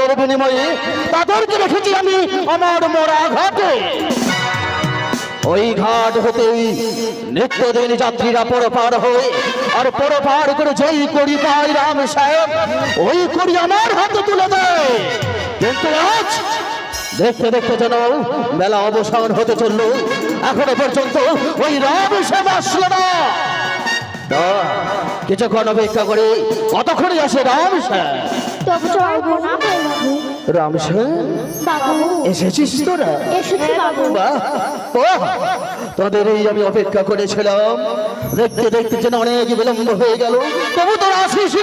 প্রাণের বিনিময়ে তাদেরকে রেখেছি আমি আমার মরা ঘাটে। ওই ঘাট হতেই নিত্যদিন যাত্রীরা পরপার হয়ে আর পরপার করে যেই করি পায় রাম সাহেব, ওই করি আমার হাতে তুলে দেয় কিন্তু আজ দেখতে দেখতে যেন মেলা অবসান হতে চলল। এখনও পর্যন্ত ওই রাম সাহেব আসলো না। কিছুক্ষণ অপেক্ষা করে কতক্ষণে আসে রাম সাহেব? তবু পারব না বাবু। রাম সাহেব এসেছিস তোরা? তোদের এই আমি অপেক্ষা করেছিলাম। দেখতে দেখতে যেন অনেক বিলম্ব হয়ে গেল। তবু তোরা আসিস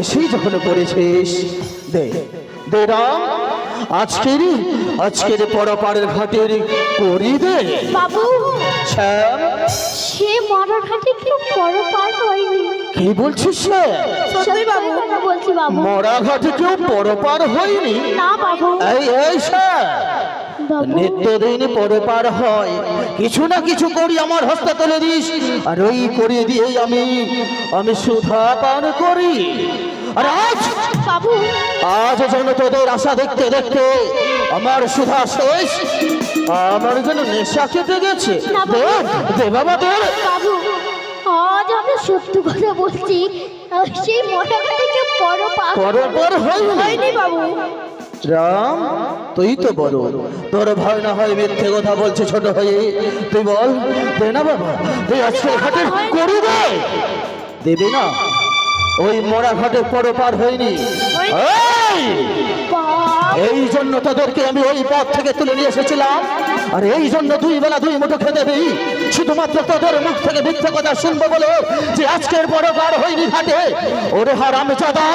এসেই যখন পড়েছিস দে দে রাম। আজকের আজকের পরপাড়ের ঘাটের করি দে। বাবু। শ্যাম সে মরার ঘাটে কেউ বড় পার হয়নি। কি বলছিস সে? সত্যি বাবু বলছি বাবু। মরা ঘাটে কেউ পরপার হয়নি? না বাবু। এই এই স্যার নিত্যদিন পরে পার হয়। কিছু না কিছু করি আমার হস্তে তুলে দিস। আর ওই করে দিয়ে আমি আমি সুধা পান করি। আর আজ বাবু। আজ যেন তোদের আশা দেখতে দেখতে আমার সুধা শেষ। আমার যেন নেশা খেতে গেছে। দে, বাবা। দে বাবু আজ আমি সত্যি কথা বলছি। সেই মরা ঘাটে কেউ বড় পার পরপর হয়নি বাবু। রাম তুই তো বড়। তোর ভয় না হয় মিথ্যে কথা বলছে ছোট হয়ে তুই বল দে না বাবা। তুই আজকে করি দে। দেবে না। ওই মরা ঘাটে পর পার হয়নি এই! জন্য তোদেরকে আমি ওই পথ থেকে তুলে নিয়ে এসেছিলাম। আর এই জন্য দুই বেলা দুই মুঠো খেতে দিই শুধুমাত্র তোদের মুখ থেকে মিথ্যে কথা শুনব বলে যে আজকের বড় পার হয়নি ঘাটে। ওরে হারাম চাঁদা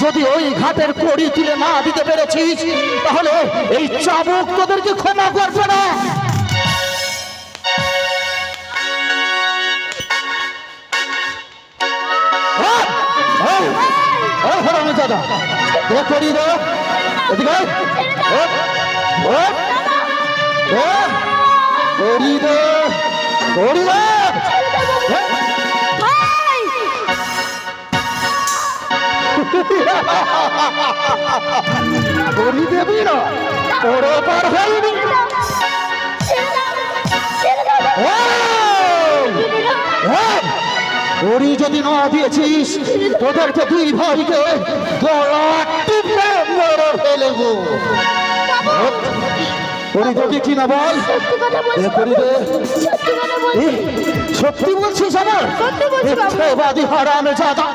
যদি ওই ঘাটের কড়ি তুলে না দিতে পেরেছিস তাহলে এই চাবুক তোদেরকে ক্ষমা করবে না। এই হারাম চাঁদা তোরা করি দে এদিকে আয়। ওঠ, ওঠ, ওঠ। করি দে করি দে হ্যাঁ। ভাই করি দেবি না তোর পার হয়নি ছেড়ে দাও ছেড়ে দাও করি যদি না দিয়েছিস তোদেরকে দুই ভাইকে গলা টিপে মেরে ফেলব। কি না বল? সত্যি বলছিস আমার। মিথ্যেবাদী হারামে জাদা।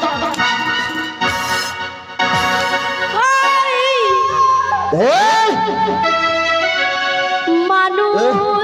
মানুষ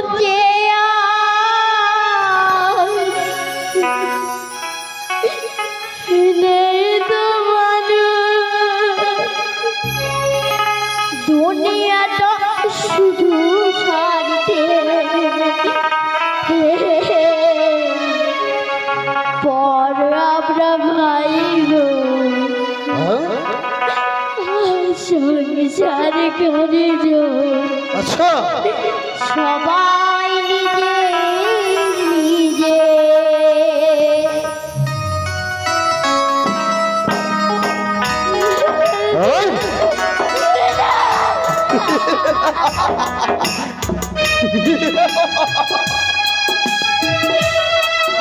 সংসার করে যো আচ্ছা। সবাই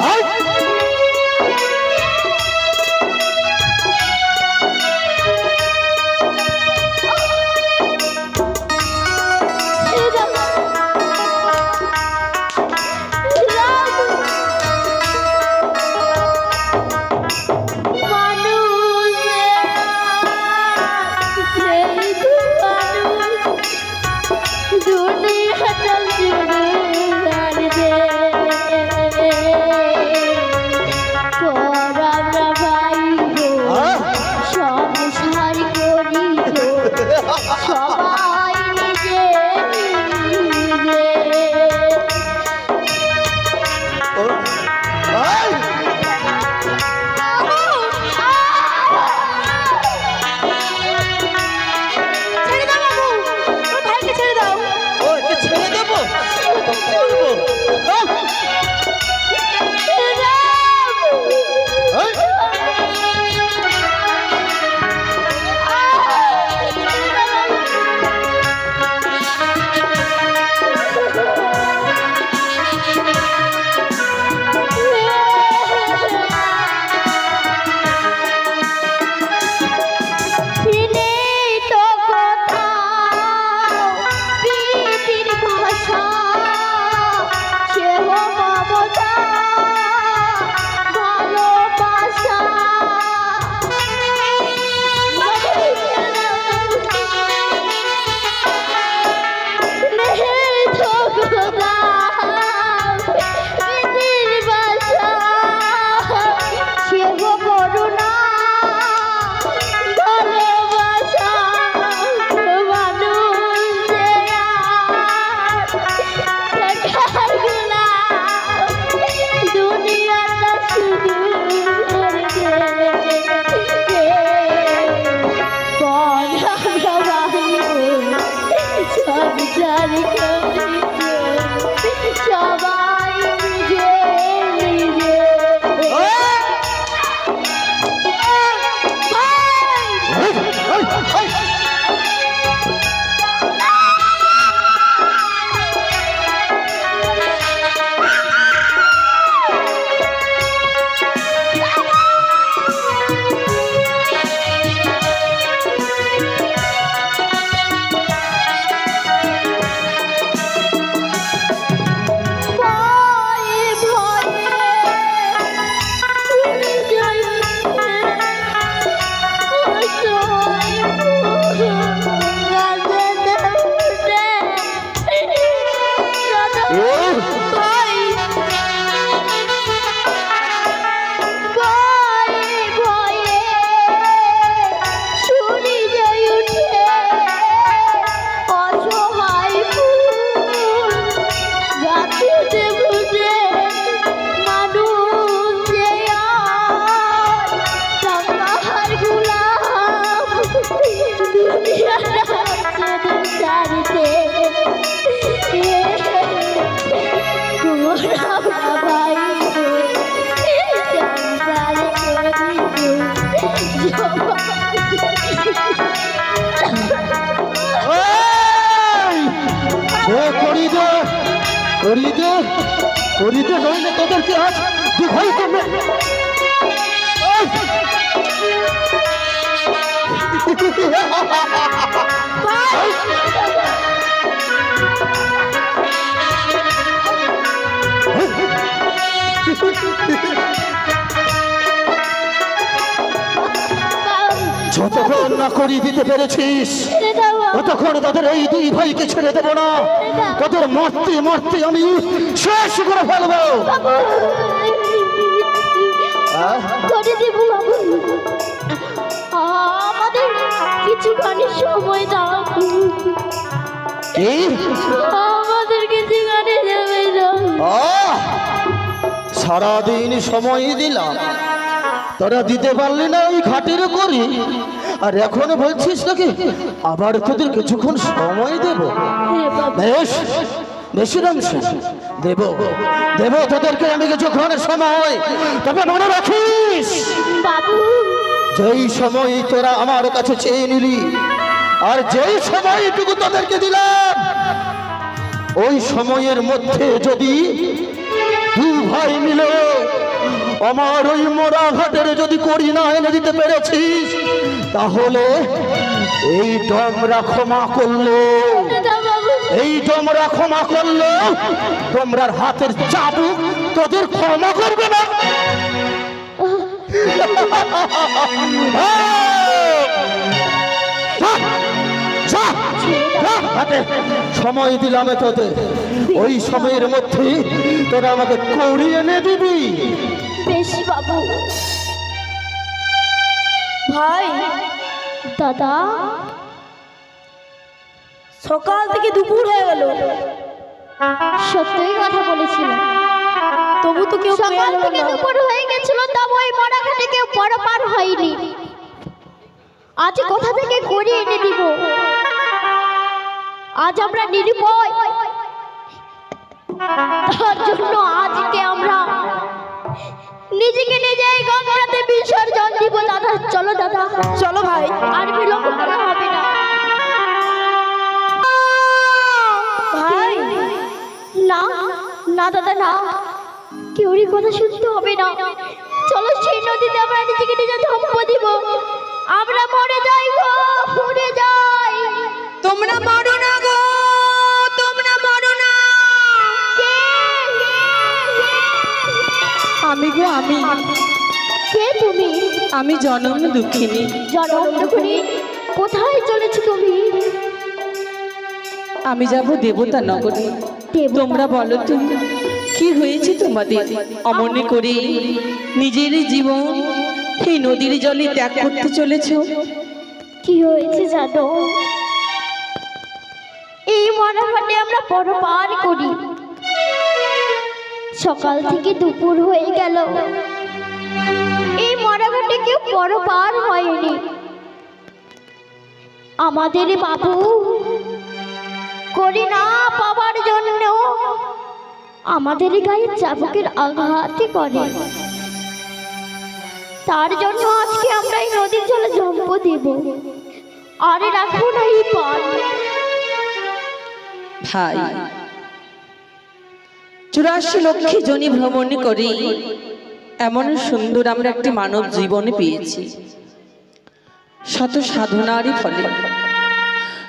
Hey! সংসার করি করিতে করিতে নইলে তোদেরকে আজ দুভাইকে মে- এই! যতক্ষণ না করি দিতে পেরেছিস। ততক্ষণ তাদের এই দুই ভাইকে ছেড়ে দেবো না? তাদের মরতে মরতে আমি শেষ করে ফেলব। আমাদের সময় দাও। আমাদের সময় দাও। সারাদিন সময় দিলাম। তারা দিতে পারলি না ওই ঘাটের করি। আর এখন বলছিস নাকি? আবার তোদের কিছুক্ষণ সময় দেব। দেব দেব তোদেরকে আমি কিছুক্ষণ সময়। তবে মনে রাখিস যেই সময় তোরা আমার কাছে চেয়ে নিলি আর যেই সময়টুকু তোদেরকে দিলাম ওই সময়ের মধ্যে যদি দু ভাই মিলে আমার ওই মোড়া ঘাটের যদি করি না এনে দিতে পেরেছিস তাহলে এই ডমরা ক্ষমা করল। এই ডমরা ক্ষমা করল ডমরার হাতের চাবুক তোদের ক্ষমা করবে না। সময় দিলাম তোদের। ওই সময়ের মধ্যে তোরা আমাকে কৌড়ি এনে দিবি। বাবু ভাই। দাদা। সকাল থেকে দুপুর হয়ে গেল। সত্যই কথা বলেছিলাম তবু তো কেউ সকাল থেকে দুপুর হয়ে গেছিল তবু ওই মরাঘাটে কেউ পর পার হয়নি। আজ কোথা থেকে করে এনে দিব? আজ আমরা নিরুপায় তার জন্য আজকে আমরা নিজেকে চলো ভাই আর বিলম্ব করা হবে না। ভাই না না দাদা না। কেউরই কথা শুনতে হবে না। চলো সেই নদীতে আমরা নিজেকে নিজে ধম্প দিব। আমরা মরে যাই গো মরে যাই। তোমরা মরো না গো তোমরা মরো না। কে? আমি গো আমি। কে তুমি? আমি জনম দুঃখিনী। জনম দুঃখিনী? কোথায় চলেছো তুমি? আমি যাব দেবতা নগরে? তোমরা বলো তো কি হয়েছে তোমাদের? অমনে করে নিজের জীবন সেই নদীর জলে ত্যাগ করতে চলেছ? কি হয়েছে জানো? এই মরাঘাটে আমরা পরপার করি। সকাল থেকে দুপুর হয়ে গেল। মরাঘাটে কেউ পরপার হয়নি। আমাদের বাবু করি না পাবার জন্য। আমাদের গায়ে চাবুকের আঘাতই করে। তার জন্য আজকে আমরা এই নদীর জলে জম্প দেব। আরে রাখব না এই পান ভাই, চুরাশি জনি ভ্রমণ করি। এমন সুন্দর আমরা একটি মানব জীবনে পেয়েছি। শত সাধনারই ফলে।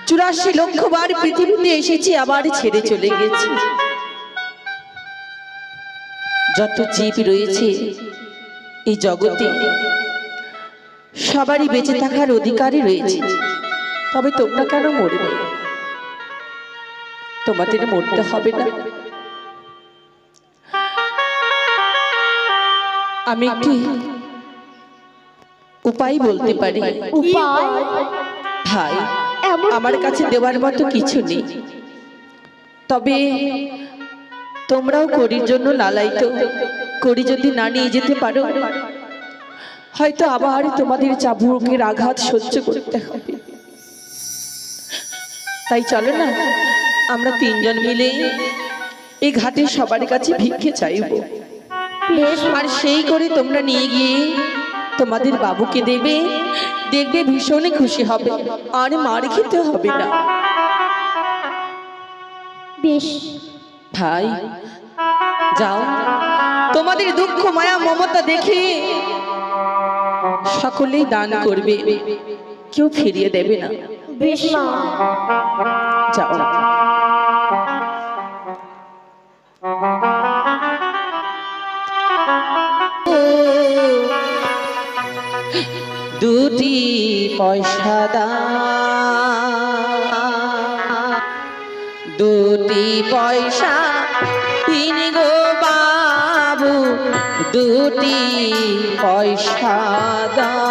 চুরাশি লক্ষ বার পৃথিবীতে এসেছি আবার ছেড়ে চলে গেছি। যত জীব রয়েছে এই জগতে সবারই বেঁচে থাকার অধিকারই রয়েছে। তবে তোমরা কেন মরবে? তোমাদের মরতে হবে না। আমি একটি উপায় বলতে পারি। উপায়? ভাই আমার কাছে দেওয়ার মতো কিছু নেই। তবে তোমরাও করির জন্য লালাইতো করি যদি না নিয়ে যেতে পারো হয়তো আবার তোমাদের চাবুকের আঘাত সহ্য করতে হবে। তাই চলো না আমরা তিনজন মিলে এই ঘাটে সবার কাছে ভিক্ষে চাইব। আর সেই করে তোমরা নিয়ে গিয়ে তোমাদের বাবুকে দেবে। দেখবে ভীষণ খুশি হবে আর মার খেতে হবে না। বেশ। ভাই যাও। তোমাদের দুঃখ মায়া মমতা দেখে সকলেই দান করবে কেউ ফিরিয়ে দেবে না। বেশ যাও। দুটি পয়সা দুটি পয়সা তিন গো বাবু দুটি পয়সা দাও।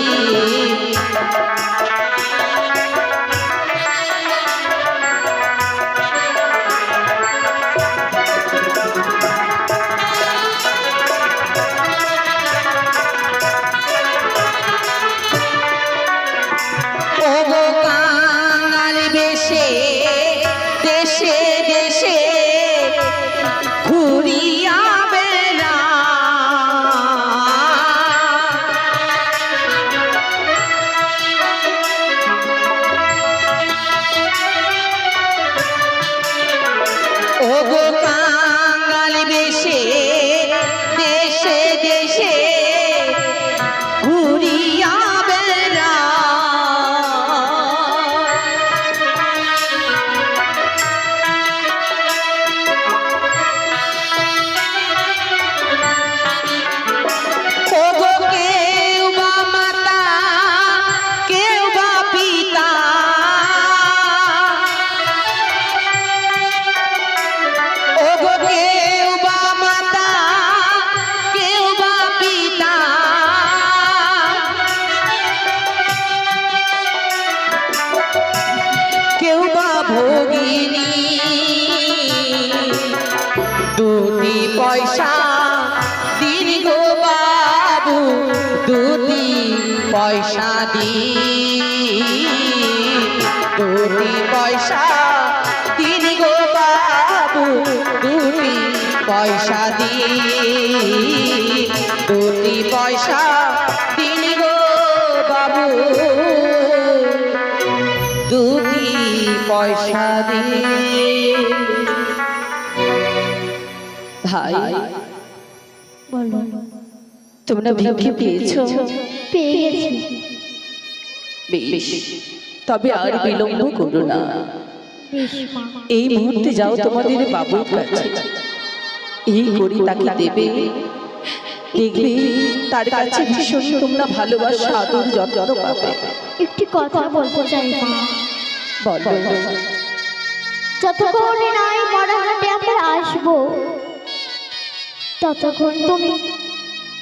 কাঙাল পয়সা দি দুটি পয়সা দিন গো বাবু, দুটি পয়সা দি দুটি পয়সা দিন গো বাবু, দুটি পয়সা দিয়ে ভাই বলো তোমরা ভিক্ষে পেয়েছ? পেয়ে গেছি বেশ তবে আর বিলম্ব করো না। এই মুহূর্তে যাও তোমাদের বাবুর কাছে। এই করি তাকে দেবে। দেখবে তার কাছে ভীষণ তোমরা ভালোবাসা আদর যত্ন পাবে। একটি কথা বলতে চাই মা বলো যতক্ষণ নাই আমরা আসব ততক্ষণ তুমি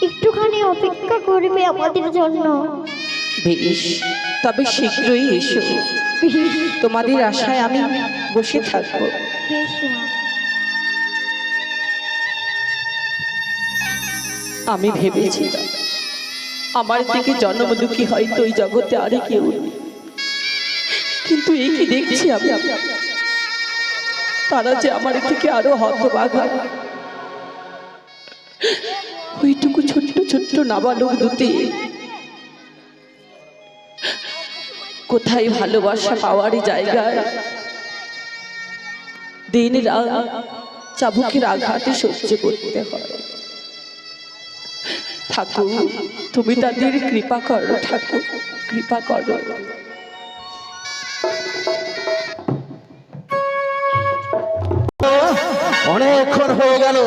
একটুখানি অপেক্ষা করবে আমাদের জন্য। বেশ তবে শীঘ্রই এসো। তোমাদের আশায় আমি বসে থাকব। আমি ভেবেছি আমার থেকে জন্ম দুঃখী হয়তো ওই জগতে আরে কেউ। কিন্তু এই কি দেখছি আমি? তারা যে আমার থেকে আরও হতবাগা নাবালক দুটি। কোথায় ভালোবাসা পাওয়ারই জায়গায়? দিন চাবুকের আঘাতে সহ্য করতে হয়। ঠাকুর, তুমি তাদের কৃপা করো, ঠাকুর, কৃপা করো। অনেকক্ষণ হয়ে গেল।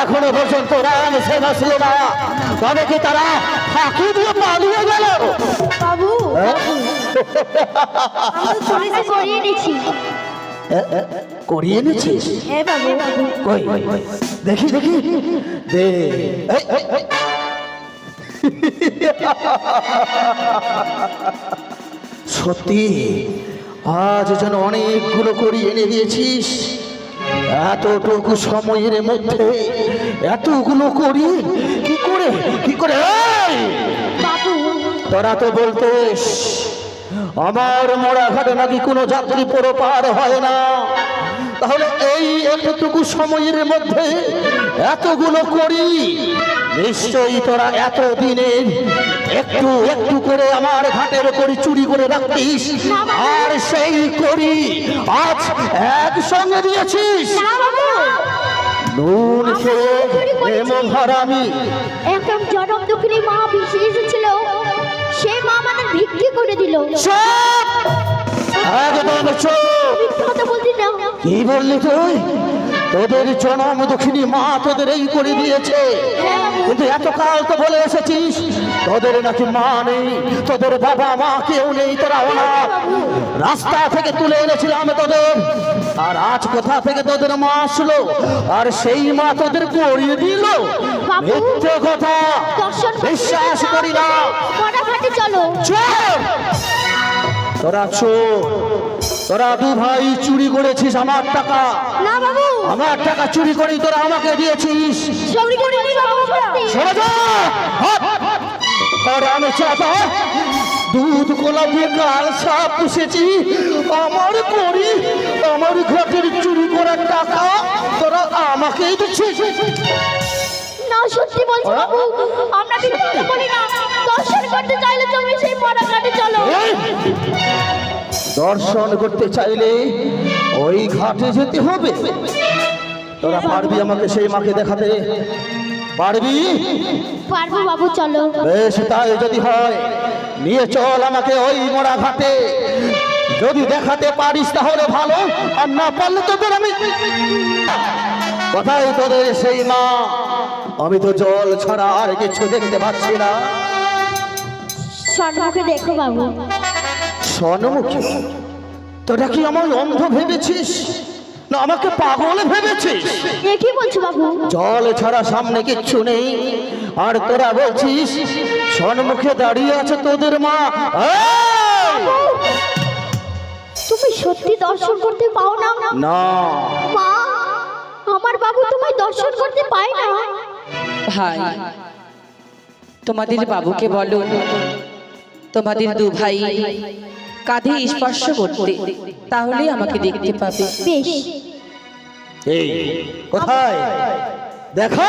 এখনও পর্যন্ত রাম সেনা ছিল না। তবে কি তারা ফাঁকি দিয়ে পালিয়ে গেল? বাবু হ্যাঁ? করিয়ে নিচ্ছি। নিচ্ছিস? হ্যাঁ কই? দেখি দেখি। দে। সত্যি আজ যেন অনেকগুলো করিয়ে এনে দিয়েছিস। এতটুকু সময়ের মধ্যে এতগুলো করি কি করে কি করে! তোরা তো বলতেস আমার মোড়া ঘাটে নাকি কোনো যাত্রী পুরো পার হয় না। তাহলে এই এতটুকু সময়ের মধ্যে এতগুলো করি নিশ্চয়ই তোরা এত দিনে একটু একটু করে আমার ঘাটের করি চুরি করে রাখতিস। আর সেই করি আজ একসঙ্গে দিয়েছিস। না নুন খেয়ে এমন হারামি। একদম জনম দুঃখিনী মা ভেসে এসেছিল। সে মা আমাদের ভিক্ষি করে দিল। একদম কথা বলছি না কি বললি তুই? তোদের জনম দক্ষিণী মা তোদের এই করে দিয়েছে। কিন্তু এতকাল তো বলে এসেছিস তোদের নাকি মা নেই? তোদের বাবা মা কেউ নেই? তোরা অনাথ রাস্তা থেকে তুলে এনেছিলাম তোদের। আর আজ কোথা থেকে তোদের মা আসলো? আর সেই মা তোদের করিয়ে দিল। মিথ্যে কথা। বিশ্বাস করি না। চলো। তোরা চোর। তোরা দু ভাই চুরি করেছিস আমার টাকা। না বাবু। আমার টাকা চুরি করেই তোরা আমাকে দিয়েছিস। চৌরি করে বাবু সরে যা! হাট! আমি চাপা। দুধ দিয়ে কাল সাপ পুষেছি। আমার করি আমার ঘাটের চুরি করার টাকা তোরা আমাকেই দিচ্ছিস। না সত্যি বলছি বাবু আমরা মিথ্যা বলি না। দর্শন করতে চাইলে তুমি সেই মরা ঘাটে চলো দর্শন করতে চাইলে ওই ঘাটে যেতে হবে। তোরা পারবি আমাকে সেই মাকে দেখাতে? পারবি? পারব বাবু চলো। বেশ তাই যদি হয় নিয়ে চল আমাকে ওই মোড়া ঘাটে। যদি দেখাতে পারিস তাহলে ভালো আর না পারলে তোদের আমি কোথায় তোদের সেই মা? আমি তো জল ছাড়া আর কিছু দেখতে পাচ্ছি না। সম্মুখে দেখো বাবু। স্বর্ণমুখী? তোরা কি আমার অন্ধ ভেবেছিস? না আমাকে পাগল ভেবেছিস? কি বলছো বাবু? জল ছাড়া সামনে কিচ্ছু নেই। আর তোরা বলছিস স্বর্ণমুখে দাঁড়িয়ে আছে তোদের মা। এই! তুমি সত্যি দর্শন করতে পাও না? না। মা আমার বাবু তোমায় দর্শন করতে পায় না। ভাই তোমাদের বাবুকে বলো তোমাদের দু ভাই কাঁধে স্পর্শ করতে তাহলেই আমাকে দেখতে পাবে। বেশ। এই কোথায়? দেখা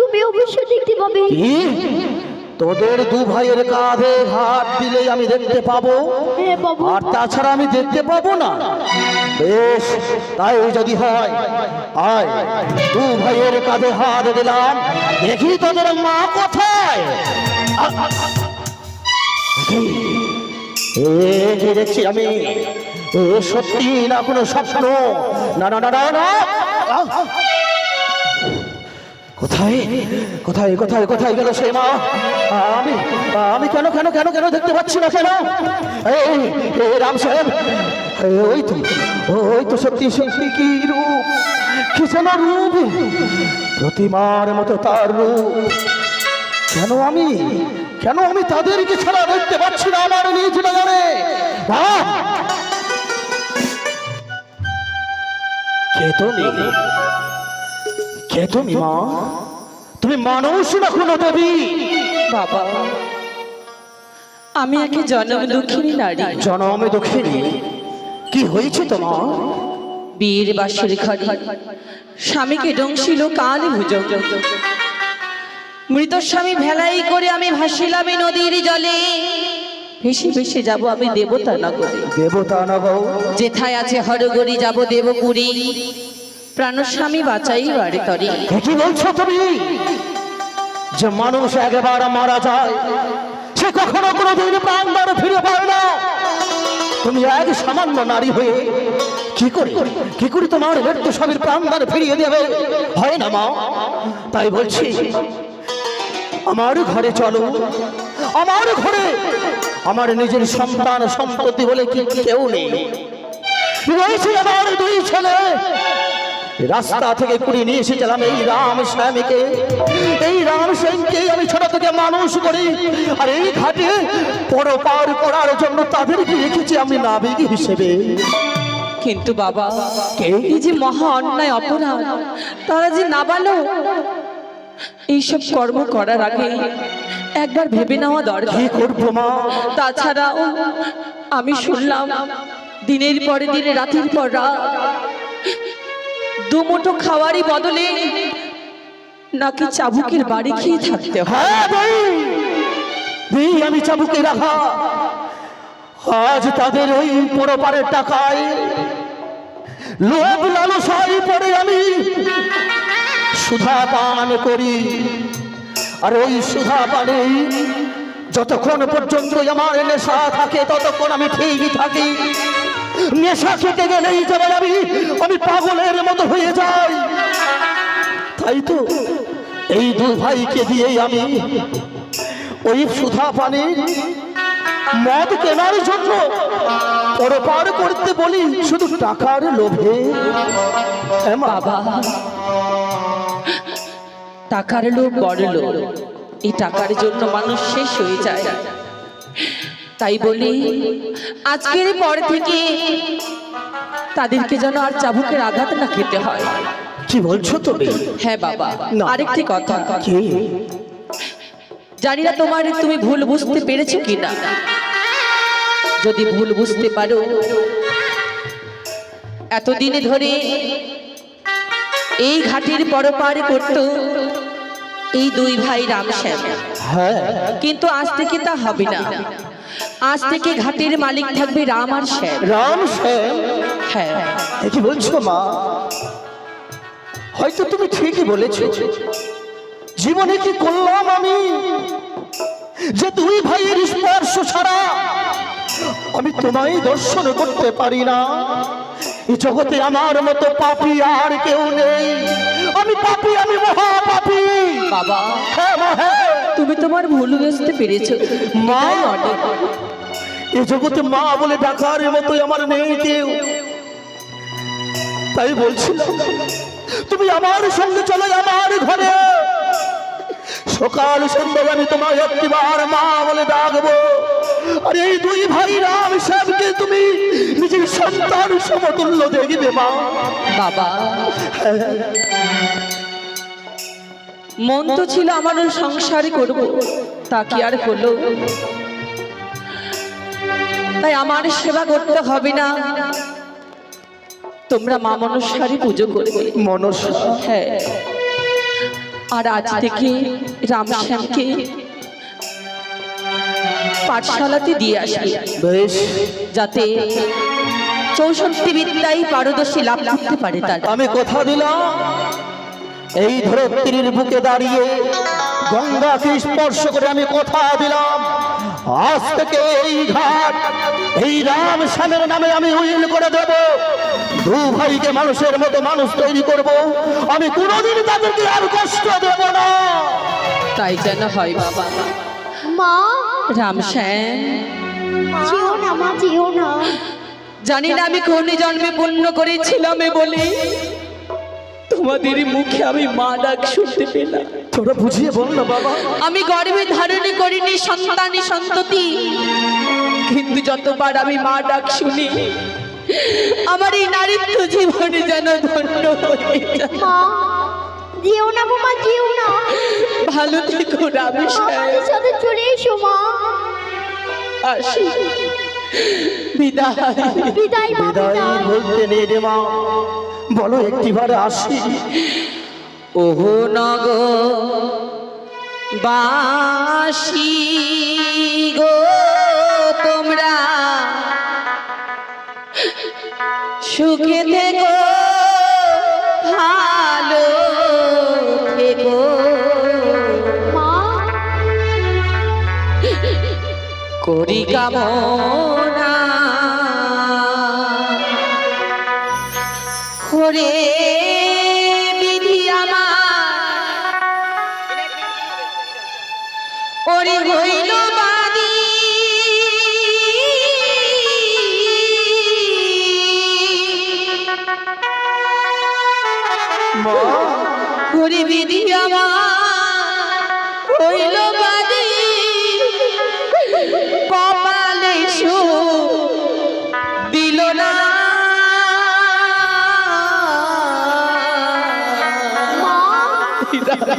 তুমি অবশ্যই দেখতে পাবে। তোদের দু ভাইয়ের কাঁধে হাত দিলেই আমি দেখতে পাবো? হ্যাঁ আর তাছাড়া আমি দেখতে পাবো না। বেশ তাই যদি হয় আয় দু ভাইয়ের কাঁধে হাত দিলাম। দেখি তোদের মা কোথায়? যে দেখছি আমি। এ সত্যি না কোনো স্বপ্ন? না না না না না। কোথায়? কোথায় কোথায় কোথায় গেল সেই মা? আমি আমি কেন কেন কেন কেন দেখতে পাচ্ছি না কেন এই রাম সাহেব, ওই তো ওই তো সত্যি সত্যি কি রূপ? কি যেন রূপ? প্রতিমার মতো তার রূপ। কেন আমি? কেন আমি তাদেরকে ছাড়া দেখতে পাচ্ছি না আমার নিজ বাহ! কে তুমি? কে তুমি মা? তুমি মানুষ না কোনো দেবী? বাবা আমি একে জনম দুঃখিনী নারী। জনমে দুঃখিনী। কি হয়েছে তোমার? বীর বাসের ঘরে স্বামীকে ডংছিল কাল ভুজঙ্গ মৃত স্বামী ভেলাই করে আমি ভাসিলাম নদীর জলে। ভেসে ভেসে যাব আমি দেবতা নগরে দেবতা নগর যেথায় আছে হরগরি যাব দেবপুরী। প্রাণস্বামী বাঁচাই বাড়ি তরে। কি বলছো তুমি? যে মানুষ একবার মারা যায় সে কখনো কোনোদিন প্রাণ দ্বারা ফিরে পায় না। তুমি এক সামান্য নারী হয়ে কি করে কি করে তোমার মৃত্যু স্বামীর প্রাণ দ্বারা ফিরিয়ে দেবে? হয় না মা? তাই বলছি আমার ঘরে চলো। আমার ঘরে। আমার নিজের সন্তান সম্পত্তি বলে কি কেউ নেই। রয়েছে আমার দুই ছেলে। রাস্তা থেকে কুড়ি নিয়ে এসেছিলাম এই রাম স্বামীকে। এই রাম সেনকে আমি ছোট থেকে মানুষ করি। আর এই ঘাটে পর পার করার জন্য তাদেরকে রেখেছি আমি নাবিক হিসেবে। কিন্তু বাবা? এই যে মহা অন্যায় অপরাধ, তারা যে নাবালক এইসব কর্ম করার আগে একবার ভেবে নেওয়া দরকার। করব মা? তাছাড়াও আমি শুনলাম দিনের পরে দিনে রাতের পর রাত দুমুঠো খাওয়ারই বদলে নাকি চাবুকের বাড়ি খেয়ে থাকতে হয়? হ্যাঁ আমি চাবুকে রাখা আজ তাদের ওই পরপারের টাকায় লোভ লালসাই পড়ে আমি। সুধা পান করি। আর ওই সুধা পানে যতক্ষণ পর্যন্ত আমার নেশা থাকে, ততক্ষণ আমি ঠিকই থাকি। নেশা খেতে গেলেই তবে আমি আমি পাগলের মতো হয়ে যাই। তাই তো এই দু ভাইকে দিয়েই আমি ওই সুধা পানি মদ কেনার জন্য পরপার করতে বলি, শুধু টাকার লোভে। বাবা। টাকার লোক বড় লোক এই টাকার জন্য মানুষ শেষ হয়ে যায়। তাই বলি আজকের পর থেকে তাদেরকে যেন আর চাবুকের আঘাত না খেতে হয়। কি বলছো তুমি? হ্যাঁ বাবা আরেকটি কথা। কি? জানি না তোমার তুমি ভুল বুঝতে পেরেছ কিনা। যদি ভুল বুঝতে পারো এতদিন ধরে এই ঘাটের পরপার করত এই দুই ভাই রামশ্যাম হ্যাঁ। কিন্তু আজ থেকে তা হবে না। আজ থেকে ঘাটের মালিক থাকবে রাম আর শ্যাম। রাম শ্যাম? হ্যাঁ। কি বলছো মা? হয়তো তুমি ঠিকই বলেছ। জীবনে কি করলাম আমি? যে দুই ভাইয়ের স্পর্শ ছাড়া আমি তোমায় দর্শন করতে পারি না। এই জগতে আমার মতো পাপি আর কেউ নেই। আমি পাপি আমি মহা পাপি বাবা তুমি তোমার ভুল বুঝতে পেরেছ। মা অনেক। এ জগতে মা বলে ডাকার মতো আমার নেই কেউ। তাই বলছিলাম তুমি আমার সঙ্গে চলো আমার ঘরে। সকাল সন্ধ্যা আমি তোমায় একটিবার মা বলে ডাকবো। আর এই দুই ভাই রাম সাহেবকে তুমি সন্তান সমতুল্য দেখবে মা। বাবা। মন তো ছিল আমার ওই সংসারই করব তা কি আর হলো? তাই আমার সেবা করতে হবে না। তোমরা মা মনসারই পুজো করবে। মনস। হ্যাঁ। আর আজ থেকে রামশ্যামকে পাঠশালাতে দিয়ে আসবে বেশ। যাতে চৌষট্টি বিদ্যায় পারদর্শী লাভ করতে পারে তার আমি কথা দিলাম এই ধরত্রীর বুকে দাঁড়িয়ে গঙ্গাকে স্পর্শ করে আমি কথা দিলাম আজ থেকে এই ঘাট এই রাম শ্যামের নামে আমি উইল করে দেব দু ভাইকে মানুষের মতো মানুষ তৈরি করব আমি কোনোদিন তাদেরকে আর কষ্ট দেব না তাই যেন হয় বাবা মা রামশ্যাম যেও না মা যেও না জানি না আমি কোন জন্মে পুণ্য করেছিলাম এ বলে। তোমাদের মুখে আমি মা ডাক শুনতে পেলাম। তোরা বুঝিয়ে বল না বাবা। আমি গর্বে ধারণ করিনি সন্তানি সন্ততি। কিন্তু যতবার আমি মা ডাক শুনি আমার এই নারীত্ব জীবনে যেন ধন্য হয়ে যায়। যেও না গো মা যেও না। ভালো থেকো রামেশ্যাম আমাদের সাথে চলে এসো মা। আসি। বিদায়। বিদায় বলতে নেই রে মা। বলো একটিবার আসি। ওহো নগ বাসি গো তোমরা সুখে থেকো। ভালো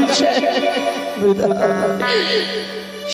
মা